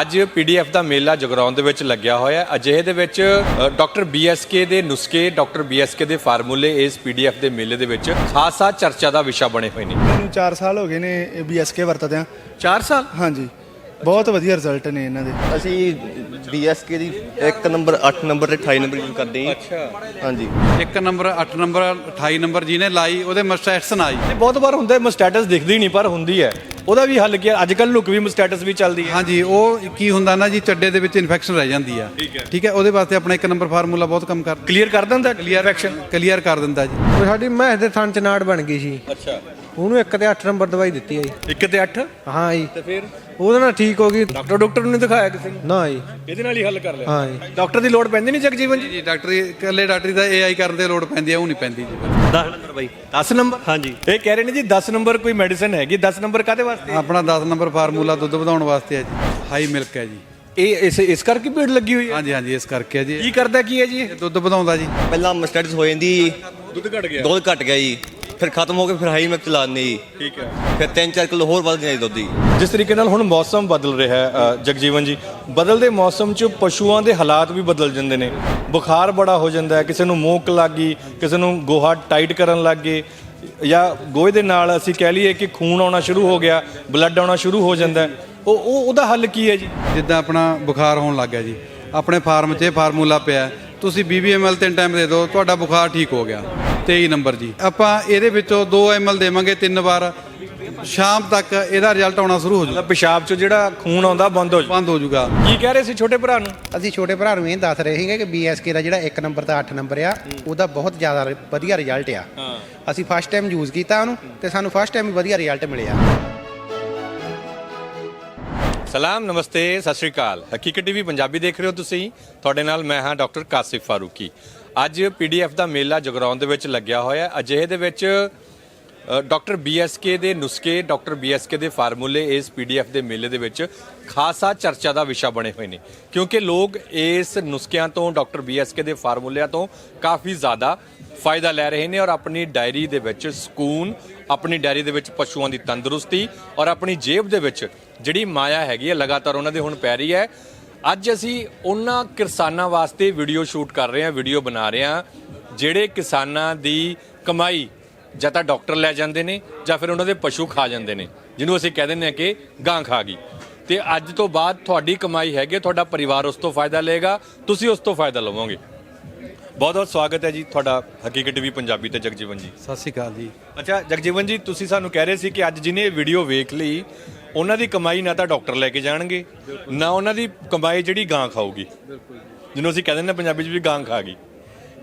ਅੱਜ ਪੀਡੀਐਫ ਦਾ ਮੇਲਾ ਜਗਰਾਉਂ ਦੇ ਵਿੱਚ ਲੱਗਿਆ ਹੋਇਆ ਹੈ। ਅਜਿਹੇ ਦੇ ਵਿੱਚ ਡਾਕਟਰ ਬੀਐਸਕੇ ਦੇ ਨੁਸਖੇ ਡਾਕਟਰ ਬੀਐਸਕੇ ਦੇ ਫਾਰਮੂਲੇ ਇਸ ਪੀਡੀਐਫ ਦੇ ਮੇਲੇ ਦੇ ਵਿੱਚ ਖਾਸਾ ਚਰਚਾ ਦਾ ਵਿਸ਼ਾ ਬਣੇ ਹੋਏ ਨੇ। ਮੈਨੂੰ 4 ਸਾਲ ਹੋ ਗਏ ਨੇ ਬੀਐਸਕੇ ਵਰਤਦੇ ਆ 4 ਸਾਲ? ਹਾਂਜੀ। ਬਹੁਤ ਵਧੀਆ ਰਿਜ਼ਲਟ ਨੇ ਇਹਨਾਂ ਦੇ। ਅਸੀਂ ਡੀਐਸਕੇ ਦੀ 1 ਨੰਬਰ 8 ਨੰਬਰ ਤੇ 28 ਨੰਬਰ ਯੂਜ਼ ਕਰਦੇ ਹਾਂ। ਅੱਛਾ। ਹਾਂਜੀ। ਇੱਕ ਨੰਬਰ 8 ਨੰਬਰ 28 ਨੰਬਰ ਜਿਹਨੇ ਲਾਈ ਉਹਦੇ ਮਸਟੈਟਸ ਨਾ ਆਈ। ਬਹੁਤ ਵਾਰ ਹੁੰਦਾ ਮਸਟੈਟਸ ਦਿਖਦੀ ਨਹੀਂ ਪਰ ਹੁੰਦੀ ਹੈ। ਉਹਦਾ ਵੀ ਹੱਲ ਕੀ ਹੈ? ਅੱਜ ਕੱਲ ਲੁਕ ਵੀ ਮਸਟੈਟਸ ਵੀ ਚੱਲਦੀ ਹੈ। ਹਾਂਜੀ ਉਹ ਕੀ ਹੁੰਦਾ ਨਾ ਜੀ ਚੱਡੇ ਦੇ ਵਿੱਚ ਇਨਫੈਕਸ਼ਨ ਰਹਿ ਜਾਂਦੀ ਆ। ਠੀਕ ਹੈ। ਉਹਦੇ ਵਾਸਤੇ ਆਪਣਾ ਇੱਕ ਨੰਬਰ ਫਾਰਮੂਲਾ ਬਹੁਤ ਕੰਮ ਕਰ ਕਲੀਅਰ ਕਰ ਦਿੰਦਾ ਕਲੀਅਰ ਐਕਸ਼ਨ ਕਲੀਅਰ ਕਰ ਦਿੰਦਾ ਜੀ। ਉਹ ਸਾਡੀ ਮਹਿ ਦੇ ਥਣ ਚ ਨਾੜ ਬਣ ਗਈ ਸੀ। ਅੱਛਾ। ਉਹਨੂੰ ਇੱਕ ਤੇ 8 ਨੰਬਰ ਦਵਾਈ ਦਿੱਤੀ ਆ ਜੀ। ਇੱਕ ਤੇ 8 ਹਾਂ ਜੀ। ਤੇ ਫਿਰ? ਉਹਦੇ ਨਾਲ ਠੀਕ ਹੋ ਗਈ। ਡਾਕਟਰ ਡਾਕਟਰ ਨੂੰ ਨਹੀਂ ਦਿਖਾਇਆ ਕਿਸੇ ਨੂੰ? ਨਾ ਜੀ। ਇਹਦੇ ਨਾਲ ਹੀ ਹੱਲ ਕਰ ਲਿਆ। ਹਾਂ ਜੀ। ਡਾਕਟਰ ਦੀ ਲੋੜ ਪੈਂਦੀ ਨਹੀਂ ਜਗਜੀਵਨ ਜੀ ਜੀ? ਡਾਕਟਰੀ ਇਕੱਲੇ ਡਾਕਟਰੀ ਦਾ ਏਆਈ ਕਰਨ ਦੀ ਲੋੜ ਪੈਂਦੀ ਆ ਉਹ ਨਹੀਂ ਪੈਂਦੀ ਜੀ। 10 ਨੰਬਰ ਬਾਈ। 10 ਨੰਬਰ ਹਾਂਜੀ ਇਹ ਕਹਿ ਰਹੇ ਨੇ ਜੀ 10 ਨੰਬਰ ਕੋਈ ਮੈਡੀਸਨ ਹੈਗੀ 10 ਨੰਬਰ ਕਾਦੇ ਵਾਸਤੇ? ਆਪਣਾ 10 ਨੰਬਰ ਫਾਰਮੂਲਾ ਦੁੱਧ ਵਧਾਉਣ ਵਾਸਤੇ ਹੈ ਜੀ। ਹਾਈ ਮਿਲਕ ਹੈ ਜੀ। ਇਹ ਇਸ ਇਸ ਕਰਕੇ ਭੀੜ ਲੱਗੀ ਹੋਈ ਹੈ? ਹਾਂਜੀ ਹਾਂਜੀ ਇਸ ਕਰਕੇ ਹੈ ਜੀ। ਕੀ ਕਰਦਾ ਕੀ ਹੈ ਜੀ? ਇਹ? ਇਹ ਦੁੱਧ ਵਧਾਉਂਦਾ ਜੀ। ਪਹਿਲਾਂ ਮਸਟੈਟਸ ਹੋ ਜਾਂਦੀ। ਦੁੱਧ ਘਟ ਗਿਆ। ਦੁੱਧ ਘਟ ਗਿਆ ਜੀ। ਫਿਰ ਖਤਮ ਹੋ ਕੇ ਫਿਰ ਹਾਈ ਮਿਲਕ ਚਲਾ ਦਿੰਦੇ ਜੀ। ਠੀਕ ਹੈ। ਫਿਰ 3-4 ਕਿਲੋ ਹੋਰ ਵੱਧ ਗਿਆ ਜੀ ਦੁੱਧ ਦੀ ਜਿਸ ਤਰੀਕੇ ਨਾਲ ਹੁਣ ਮੌਸਮ ਬਦਲ ਰਿਹਾ ਹੈ ਅ, ਜਗਜੀਵਨ ਜੀ ਬਦਲਦੇ ਮੌਸਮ 'ਚ ਪਸ਼ੂਆਂ ਦੇ ਹਾਲਾਤ ਵੀ ਬਦਲ ਜਾਂਦੇ ਨੇ। ਬੁਖਾਰ ਬੜਾ ਹੋ ਜਾਂਦਾ ਹੈ ਕਿਸੇ ਨੂੰ ਮੋਕ ਲੱਗ ਗਈ ਕਿਸੇ ਨੂੰ ਗੋਹਾ ਟਾਈਟ ਕਰਨ ਲੱਗ ਗਏ ਜਾਂ ਗੋਹੇ ਦੇ ਨਾਲ ਅਸੀਂ ਕਹਿ ਲਈਏ ਕਿ ਖੂਨ ਆਉਣਾ ਸ਼ੁਰੂ ਹੋ ਗਿਆ ਬਲੱਡ ਆਉਣਾ ਸ਼ੁਰੂ ਹੋ ਜਾਂਦਾ ਹੈ। ਉਹ ਉਹ ਉਹਦਾ ਹੱਲ ਕੀ ਹੈ ਜੀ? ਜਿੱਦਾਂ ਆਪਣਾ ਬੁਖਾਰ ਹੋਣ ਲੱਗ ਗਿਆ ਜੀ। ਆਪਣੇ ਫਾਰਮ 'ਚ ਇਹ ਫਾਰਮੂਲਾ ਪਿਆ ਤੁਸੀਂ 20 ml ਤਿੰਨ ਟਾਈਮ ਦੇ ਦਿਓ, ਤੁਹਾਡਾ ਬੁਖਾਰ ਠੀਕ ਹੋ ਗਿਆ। 23 ਨੰਬਰ ਜੀ। ਆਪਾਂ ਇਹਦੇ ਵਿੱਚੋਂ 2 ml ਦੇਵਾਂਗੇ ਤਿੰਨ ਵਾਰ। ਸ਼ਾਮ ਤੱਕ ਇਹਦਾ ਰਿਜ਼ਲਟ ਆਉਣਾ ਸ਼ੁਰੂ ਹੋ ਜਾਊਗਾ ਪਿਸ਼ਾਬ 'ਚੋਂ ਜਿਹੜਾ ਖੂਨ ਆਉਂਦਾ ਬੰਦ ਹੋ ਜਾਊ। ਬੰਦ ਹੋ ਜਾਊਗਾ। ਕੀ ਕਹਿ ਰਹੇ ਸੀ ਛੋਟੇ ਭਰਾ ਨੂੰ? ਅਸੀਂ ਛੋਟੇ ਭਰਾ ਨੂੰ ਇਹ ਦੱਸ ਰਹੇ ਸੀਗੇ ਕਿ BSK ਦਾ ਜਿਹੜਾ 1 ਨੰਬਰ ਦਾ 8 ਨੰਬਰ ਆ ਉਹਦਾ ਬਹੁਤ ਜ਼ਿਆਦਾ ਰ- ਵਧੀਆ ਰਿਜ਼ਲਟ ਆ। ਅਸੀਂ ਫਸਟ ਟਾਈਮ ਯੂਜ਼ ਕੀਤਾ ਉਹਨੂੰ ਤੇ ਸਾਨੂੰ ਫਸਟ ਟਾਈਮ ਹੀ ਵਧੀਆ ਰਿਜ਼ਲਟ ਮਿਲਿਆ। ਸਲਾਮ ਨਮਸਤੇ ਸਤਿ ਸ਼੍ਰੀ ਅਕਾਲ। ਹਕੀਕਤ ਟੀਵੀ ਪੰਜਾਬੀ ਦੇਖ ਰਹੇ ਹੋ ਤੁਸੀਂ। ਤੁਹਾਡੇ ਨਾਲ ਮੈਂ ਹਾਂ ਡਾਕਟਰ ਕਾਸਿਫ ਫਾਰੂਕੀ। ਅੱਜ ਪੀਡੀਐਫ ਦਾ ਮੇਲਾ ਜਗਰਾਉਂ ਦੇ ਵਿੱਚ ਲੱਗਿਆ ਹੋਇਆ। ਹੈ ਅਜਿਹੇ ਦੇ ਵਿੱਚ ਡਾਕਟਰ ਬੀਐਸਕੇ ਦੇ ਨੁਸਖੇ, ਡਾਕਟਰ ਬੀਐਸਕੇ ਦੇ ਫਾਰਮੂਲੇ ਇਸ ਪੀਡੀਐਫ ਦੇ ਮੇਲੇ ਦੇ ਵਿੱਚ ਖਾਸਾ ਚਰਚਾ ਦਾ ਵਿਸ਼ਾ ਬਣੇ ਹੋਏ ਨੇ। ਕਿਉਂਕਿ ਲੋਕ ਇਸ ਨੁਸਖਿਆਂ ਤੋਂ, ਡਾਕਟਰ ਬੀਐਸਕੇ ਦੇ ਫਾਰਮੂਲਿਆਂ ਤੋਂ ਕਾਫੀ ਜ਼ਿਆਦਾ ਫਾਇਦਾ ਲੈ ਰਹੇ ਨੇ ਔਰ ਆਪਣੀ ਡਾਇਰੀ ਦੇ ਵਿੱਚ ਸਕੂਨ, ਆਪਣੀ ਡਾਇਰੀ ਦੇ ਵਿੱਚ ਪਸ਼ੂਆਂ ਦੀ ਤੰਦਰੁਸਤੀ ਔਰ ਆਪਣੀ ਜੇਬ ਦੇ ਵਿੱਚ ਜਿਹੜੀ ਮਾਇਆ ਹੈਗੀ ਹੈ, ਲਗਾਤਾਰ ਉਹਨਾਂ ਦੇ ਹੁਣ ਪੈ ਰਹੀ ਹੈ। ਅੱਜ ਅਸੀਂ ਉਹਨਾਂ ਕਿਸਾਨਾਂ ਵਾਸਤੇ ਵੀਡੀਓ ਸ਼ੂਟ ਕਰ ਰਹੇ ਹਾਂ, ਵੀਡੀਓ ਬਣਾ ਰਹੇ ਹਾਂ, ਜਿਹੜੇ ਕਿਸਾਨਾਂ ਦੀ ਕਮਾਈ ਜਾਂ ਤਾਂ ਡਾਕਟਰ ਲੈ ਜਾਂਦੇ ਨੇ ਜਾਂ ਫਿਰ ਉਹਨਾਂ ਦੇ ਪਸ਼ੂ ਖਾ ਜਾਂਦੇ ਨੇ ਜਿਹਨੂੰ ਅਸੀਂ ਕਹਿ ਦਿੰਦੇ ਹਾਂ ਕਿ ਗਾਂ ਖਾ ਗਈ। ਤੇ ਅੱਜ ਤੋਂ ਬਾਅਦ ਤੁਹਾਡੀ ਕਮਾਈ ਹੈਗੀ ਤੁਹਾਡਾ ਪਰਿਵਾਰ ਉਸ ਤੋਂ ਫਾਇਦਾ ਲਏਗਾ ਤੁਸੀਂ ਉਸ ਤੋਂ ਫਾਇਦਾ ਲਵੋਗੇ। ਬਹੁਤ ਬਹੁਤ ਸਵਾਗਤ ਹੈ ਜੀ ਤੁਹਾਡਾ ਹਕੀਕਤ ਟੀਵੀ ਪੰਜਾਬੀ ਤੇ ਜਗਜੀਵਨ ਜੀ। ਸਤਿ ਸ਼੍ਰੀ ਅਕਾਲ ਜੀ। ਅੱਛਾ ਜਗਜੀਵਨ ਜੀ ਤੁਸੀਂ ਸਾਨੂੰ ਕਹਿ ਰਹੇ ਸੀ ਕਿ ਅੱਜ ਜਿਹਨੇ ਇਹ ਵੀਡੀਓ ਵੇਖ ਲਈ ਉਹਨਾਂ ਦੀ ਕਮਾਈ ਨਾ ਤਾਂ ਡਾਕਟਰ ਲੈ ਕੇ ਜਾਣਗੇ ਨਾ ਉਹਨਾਂ ਦੀ ਕਮਾਈ ਜਿਹੜੀ ਗਾਂ ਖਾਊਗੀ। ਜਿਹਨੂੰ ਅਸੀਂ ਕਹਿੰਦੇ ਨੇ ਪੰਜਾਬੀ 'ਚ ਵੀ ਗਾਂ ਖਾ ਗਈ।